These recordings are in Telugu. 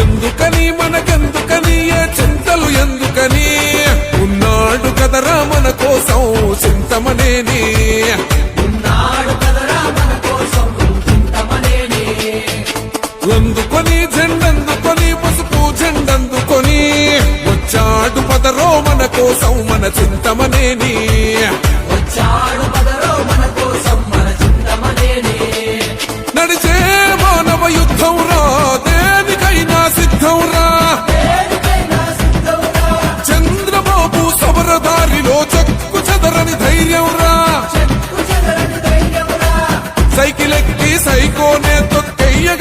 ఎందుకని మనకెందుకని ఏ చింతలు ఎందుకని? ఉన్నాడు కదరా మన కోసం చింతమనేని. అందుకొని జెండందుకొని పసుపు జెండందుకొని? వచ్చాడు పదరో మన కోసం మన చింతమనేని.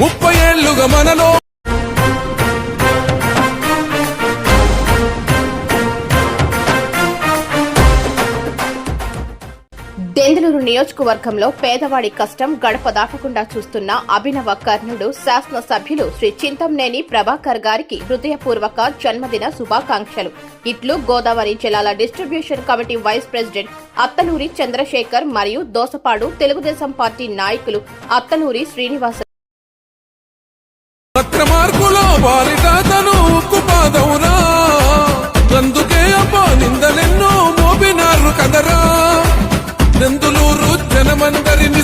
ముప్పై ఏళ్ళుగా మనలో దెందులూరు నియోజకవర్గంలో పేదవాడి కష్టం గడప దాటకుండా చూస్తున్న అభినవ కర్ణుడు శాసన సభ్యులు శ్రీ చింతంనేని ప్రభాకర్ గారికి హృదయపూర్వక జన్మదిన శుభాకాంక్షలు. ఇట్లు గోదావరి జిల్లాల distribution committee vice president Atthaluri Chandrasekhar మరియు దోసపాడు తెలుగుదేశం పార్టీ నాయకులు అత్తలూరి శ్రీనివాస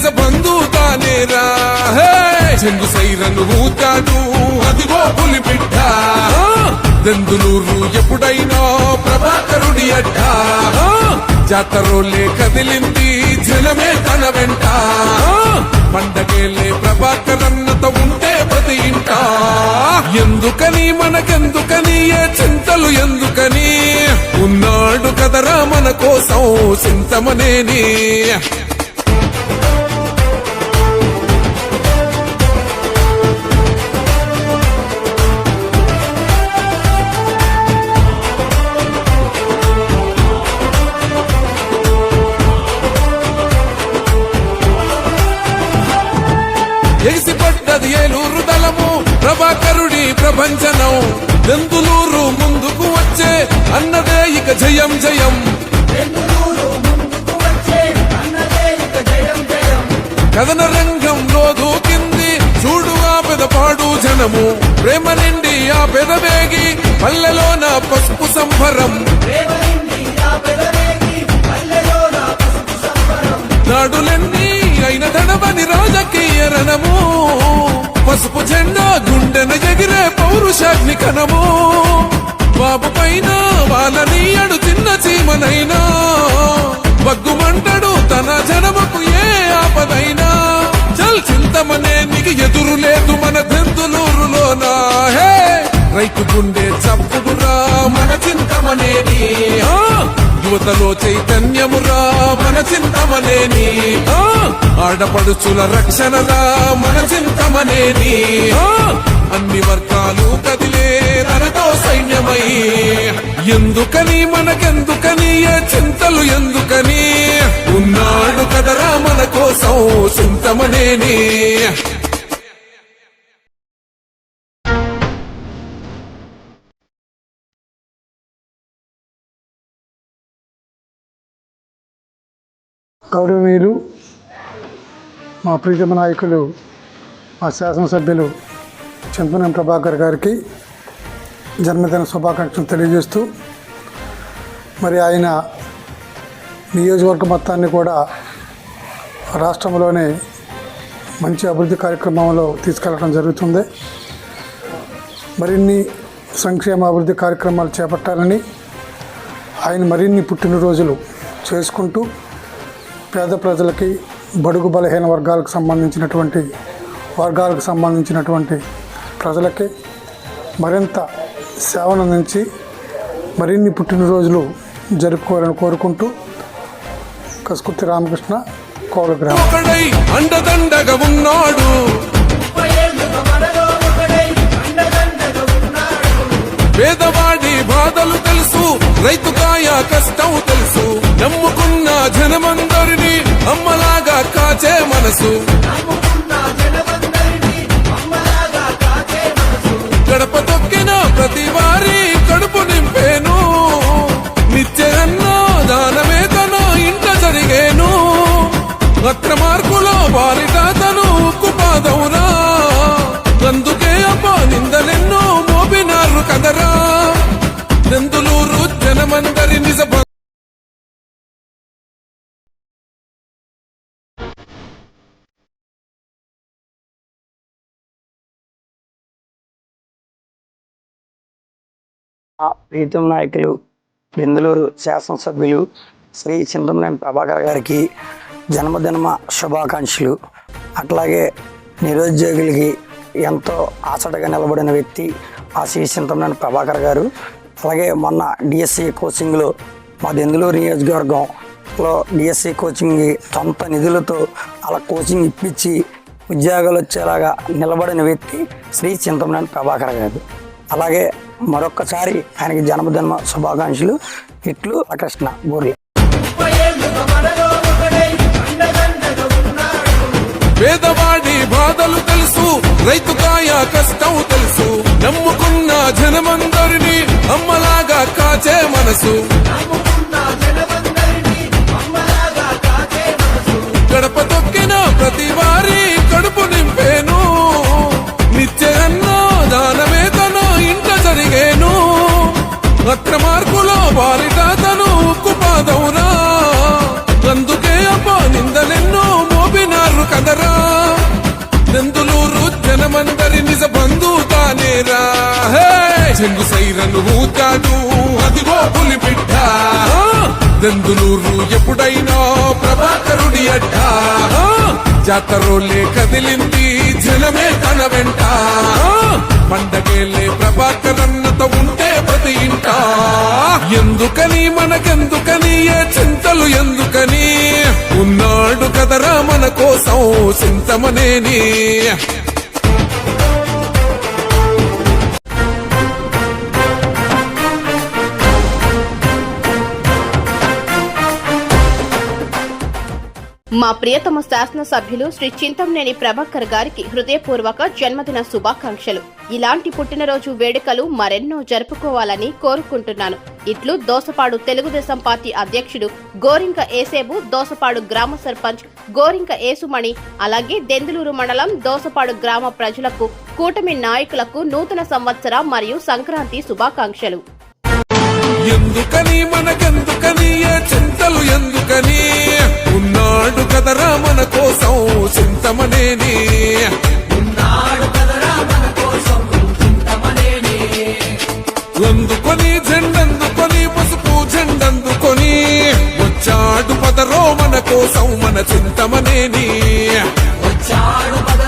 బంధు తానేరా? హే! చెంగు సైరను ఊతాడు అదిగో పులి బిడ్డ. దందులూరు ఎప్పుడైనా ప్రభాకరుడి అడ్డ. జాతరోలే కదిలింది జనమే తన వెంట. పండగేలే ప్రభాకరన్నత ఉంటే ప్రతి ఇంట. ఎందుకని మనకెందుకని ఏ చింతలు ఎందుకని? ఉన్నాడు కదరా మన కోసం చింతమనేని. ప్రభాకరుడి ప్రభంజనం దెందులూరు ముందుకు వచ్చే అన్నదే ఇక జయం జయం. కథన రంగంలో దూకింది చూడు ఆ పెదపాడు జనము. ప్రేమ నిండి ఆ పెదవేగి పల్లెలోన పసుపు సంభరం నాడులన్నీ అయిన దడవని రాజకీయ రణము. పసుపు జెండా గుండెన ఎగిరే పౌరుషాగ్ని కనము బాబు పైన వాళ్ళని అడు చిన్న చీమనైనా. బగ్గుమంటడు తన జనముకు ఏ ఆపదైనా. చల్ చింతమనే నీకు ఎదురు లేదు మన బెందులూరులోనా హే! రైతు గుండె చప్పుడురా మన చింతమనేది. యువతలో చైతన్యమురా మన చింతమనేని ఆడపడుచుల రక్షణరా మన చింతమనేని అన్ని వర్గాలు కదిలే తనతో సైన్యమై. ఎందుకని మనకెందుకని చింతలు ఎందుకని? ఉన్నాడు కదరా మన కోసం చింతమనేని గౌరవనీయులు మా ప్రీతమ నాయకులు మా శాసనసభ్యులు చంద్రనం ప్రభాకర్ గారికి జన్మదిన శుభాకాంక్షలు తెలియజేస్తూ మరి ఆయన నియోజకవర్గ మొత్తాన్ని కూడా రాష్ట్రంలోనే మంచి అభివృద్ధి కార్యక్రమంలో తీసుకెళ్ళడం జరుగుతుంది. మరిన్ని సంక్షేమ అభివృద్ధి కార్యక్రమాలు చేపట్టాలని ఆయన మరిన్ని పుట్టినరోజులు చేసుకుంటూ పేద ప్రజలకి బడుగు బలహీన వర్గాలకు సంబంధించినటువంటి వర్గాలకు సంబంధించినటువంటి ప్రజలకి మరింత సేవనందించి మరిన్ని పుట్టినరోజులు జరుపుకోవాలని కోరుకుంటూ కసుకుర్తి రామకృష్ణ కోల అండదండగా ఉన్నాడు. పేదవాడి బాధలు తెలుసు రైతు కాయ కష్టం తెలుసు. నమ్ముకున్న జనమంద అమ్మలాగా కాచే మనసు. గడప తొక్కిన ప్రతి వారి కడుపు నింపేను. నిత్య అన్నో ఇంట తన ఇంట జరిగేను. అక్రమార్కులో బాలిటాతను ఉక్కుపాదవురా అందుకే అమ్మ నిందలెన్నో మోపినారు కదరా. నందులూరు జనమందరి నిజ ప్రీతం నాయకులు బెందులూరు శాసనసభ్యులు శ్రీ చింతమనేని ప్రభాకర్ గారికి జన్మదినమ శుభాకాంక్షలు. అట్లాగే నిరుద్యోగులకి ఎంతో ఆసటగా నిలబడిన వ్యక్తి ఆ శ్రీ చింతమనేని ప్రభాకర్ గారు. అలాగే మొన్న డిఎస్సి కోచింగ్లో మా దెందులూరు నియోజకవర్గంలో డిఎస్సి కోచింగ్ సొంత నిధులతో అలా కోచింగ్ ఇప్పించి ఉద్యోగాలు వచ్చేలాగా నిలబడిన వ్యక్తి శ్రీ చింతమనేని ప్రభాకర్ గారు. అలాగే మరొక్కసారి ఆయనకి జన్మదిన శుభాకాంక్షలు. ఇట్లు కృష్ణ గోరి పేదవాడి బాధలు తెలుసు రైతు కాయ కష్టం తెలుసు. నమ్ముకున్న జనమందరినీ అమ్మలాగా కాచే మనసు. జాతరోలే కదిలింది జనమే తన వెంట. పండగేలే ప్రభాకరన్నత ఉంటే ప్రతి ఇంట. ఎందుకని మనకెందుకని ఏ చింతలు ఎందుకని? ఉన్నాడు కదరా మన కోసం చింతమనేని. మా ప్రియతమ శాసనసభ్యులు శ్రీ చింతంనేని ప్రభాకర్ గారికి హృదయపూర్వక జన్మదిన శుభాకాంక్షలు. ఇలాంటి పుట్టినరోజు వేడుకలు మరెన్నో జరుపుకోవాలని కోరుకుంటున్నాను. ఇట్లు దోసపాడు తెలుగుదేశం పార్టీ అధ్యక్షుడు గోరింక ఏసేబు దోసపాడు గ్రామ సర్పంచ్ గోరింక ఏసుమణి అలాగే దెందులూరు మండలం దోసపాడు గ్రామ ప్రజలకు కూటమి నాయకులకు నూతన సంవత్సర మరియు సంక్రాంతి శుభాకాంక్షలు. ఎందుకని మనకెందుకని? చింతలు ఎందుకని? ఉన్నాడు కదరా మన కోసం చింతమనేని. అందుకొని జెండందుకొని పసుపు జెండందుకొని వచ్చాడు పదరో మన కోసం మన చింతమనేని. వచ్చాడు పదరో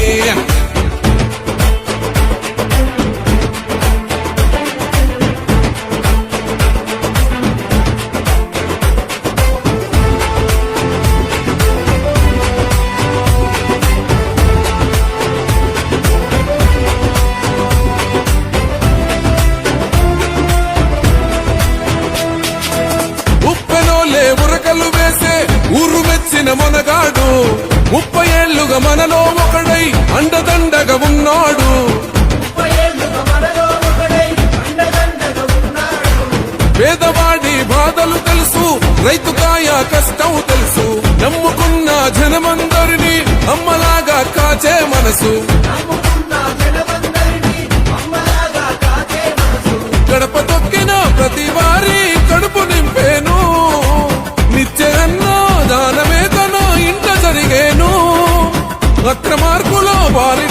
జనమందరినీ అమ్మలాగా కాచే మనసు. గడప తొక్కిన ప్రతి వారి కడుపు నింపేను. నిత్యన్న దానమే తన ఇంట జరిగేను. అక్రమార్కులో వారి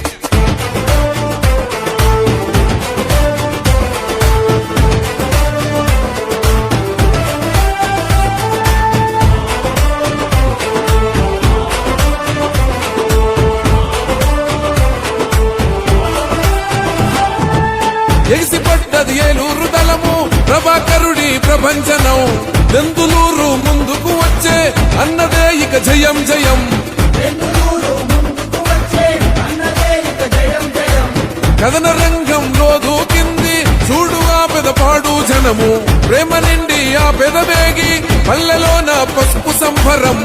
ప్రపంచనం బెందులూరు ముందుకు వచ్చే అన్నదే ఇక జయం జయం. కథన రంగంలో దూకింది చూడు ఆ పెదపాడు జనము. ప్రేమ నిండి ఆ పెదవేగి పల్లెలోన పసుపు సంభరం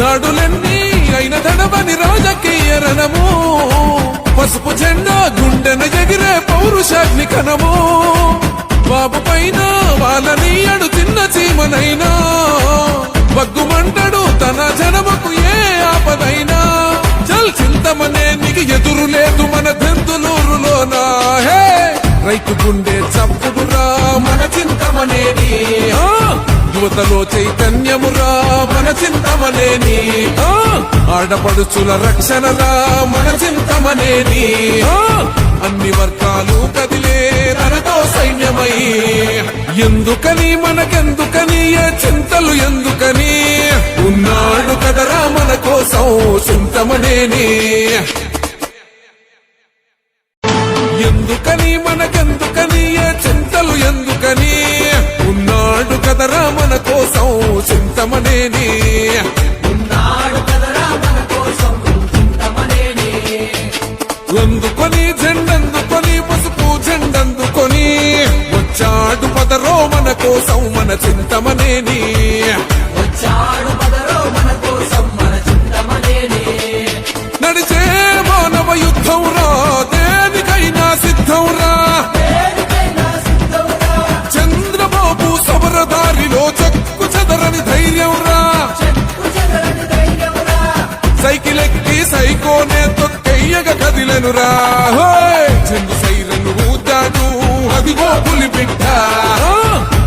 నాడులన్నీ అయిన తడవని రాజకీయ రణము. పౌరుషాగ్ని కనము బాబు పైన వాళ్ళని అడు తిన్న చీమనైనా. బగ్గుమంటడు తన జనమకు ఏ ఆపదైనా. చల్ చింతమనే నీకు ఎదురు లేదు మన దెందులూరులోనా. హే! రైతు గుండె చప్పుడురా మన చింతమనేది ఆ! యువతలో చైతన్యమురా మన చింతమనేది ఆ! ఆడపడుచుల రక్షణరా మన చింతమనేని అన్ని వర్గాలు కదిలే తనతో సైన్యమై. ఎందుకని మనకెందుకని ఏ చింతలు ఎందుకని? ఉన్నాడు కదరా మన కోసం చింతమనేని ఎందుకని మనకెందుకని ఏ చింతలు ఎందుకని? ఉన్నాడు కదరా మన కోసం చింతమనేని మన కోసం మన చింతమనేని. నడిచే మానవ యుద్ధం రా దేనికైనా సిద్ధం రా. చంద్రబాబు సమరదారిలో చెక్కు చెదరని ధైర్యం రా. సైకిల్ ఎక్కి సైకోనే తొక్కెయ్యగ కదిలెను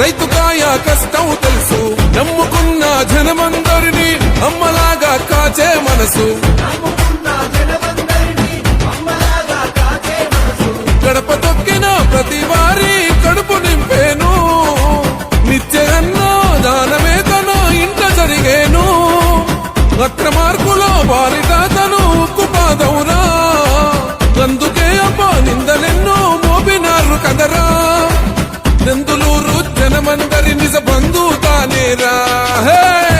రైతు రైతుకాయ కష్టం తెలుసు. నమ్ముకున్న జనమందరినీ అమ్మలాగా కాచే మనసు. గడప తొక్కిన ప్రతి వారి కడుపు నింపేను. నిత్య అన్నో దానమే తన ఇంట జరిగేను. అక్రమార్కులో వారి దాతను ఉక్కుపాదవురా. అందుకే అమ్మ నిందలెన్నో మోపినారు కదరా.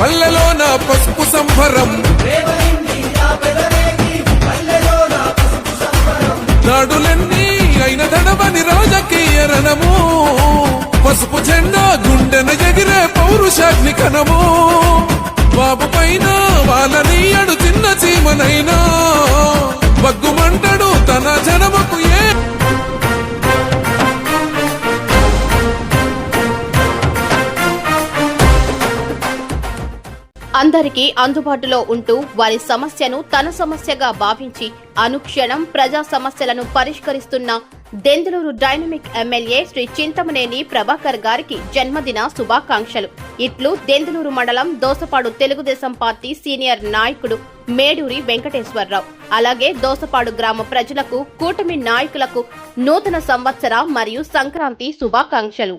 పల్లెలో పల్లెలోన పసుపు సంభరం నాడులన్నీ అయిన దడవని రాజకీయ రణము. పసుపు జెండా గుండెన ఎగిరే పౌరుషాగ్ని కనము బాబు పైన వాళ్ళని అడు చిన్న చీమనైనా. అందరికీ అందుబాటులో ఉంటూ వారి సమస్యను తన సమస్యగా భావించి అనుక్షణం ప్రజా సమస్యలను పరిష్కరిస్తున్న దెందులూరు డైనమిక్ ఎమ్మెల్యే శ్రీ చింతమనేని ప్రభాకర్ గారికి జన్మదిన శుభాకాంక్షలు. ఇట్లు దెందులూరు మండలం దోసపాడు తెలుగుదేశం పార్టీ సీనియర్ నాయకుడు మేడూరి వెంకటేశ్వరరావు. అలాగే దోసపాడు గ్రామ ప్రజలకు కూటమి నాయకులకు నూతన సంవత్సర మరియు సంక్రాంతి శుభాకాంక్షలు.